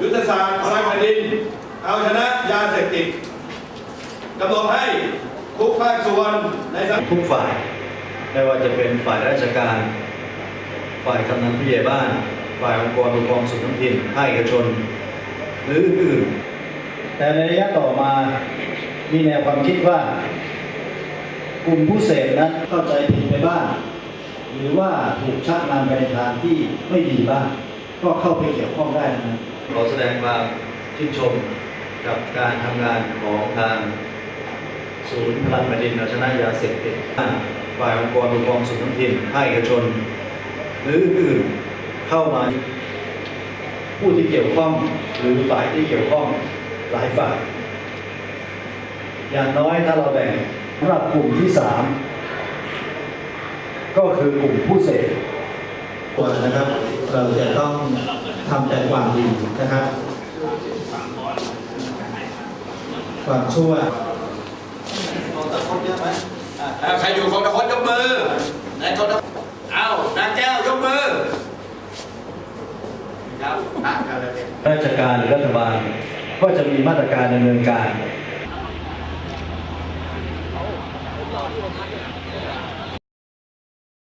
ยุทธศาสตร์พลังแผ่นดิน เอาชนะยาเสพติดกำหนดให้ทุกภาคส่วนในทุกฝ่าย ไม่ว่าจะเป็นฝ่ายราชการ ฝ่ายกำนันผู้ใหญ่บ้าน ฝ่ายองค์กรปกครองส่วนท้องถิ่นภาคเอกชน หรืออื่น แต่ในระยะต่อมามีแนวความคิดว่า กลุ่มผู้เสพนั้นเข้าใจผิดไปบ้าง หรือว่าถูกชักนำไปในทางที่ไม่ดีบ้าง ก็เข้าไปเกี่ยวข้องได้นะ ขอแสดงความชื่นชมกับการทำงานของทางศูนย์พลังแผ่นดินเอาชนะยาเสพติดฝ่ายองค์กรปกครองส่วนท้องถิ่นภาคเอกชน หรืออื่นเข้ามาผู้ที่เกี่ยวข้องหรือฝ่ายที่เกี่ยวข้องหลายฝ่าย อย่างน้อยถ้าเราแบ่งสำหรับกลุ่มที่สามก็คือกลุ่มผู้เสพตัวนะครับเราจะต้อง ทำแต่ความดีนะครับความชั่วของตะเยอะไหมใครอยู่ของตะคดยกมือนายคนเอ้านางแก้วยกมือราชการหรือรัฐบาลก็จะมีมาตรการดำเนินการ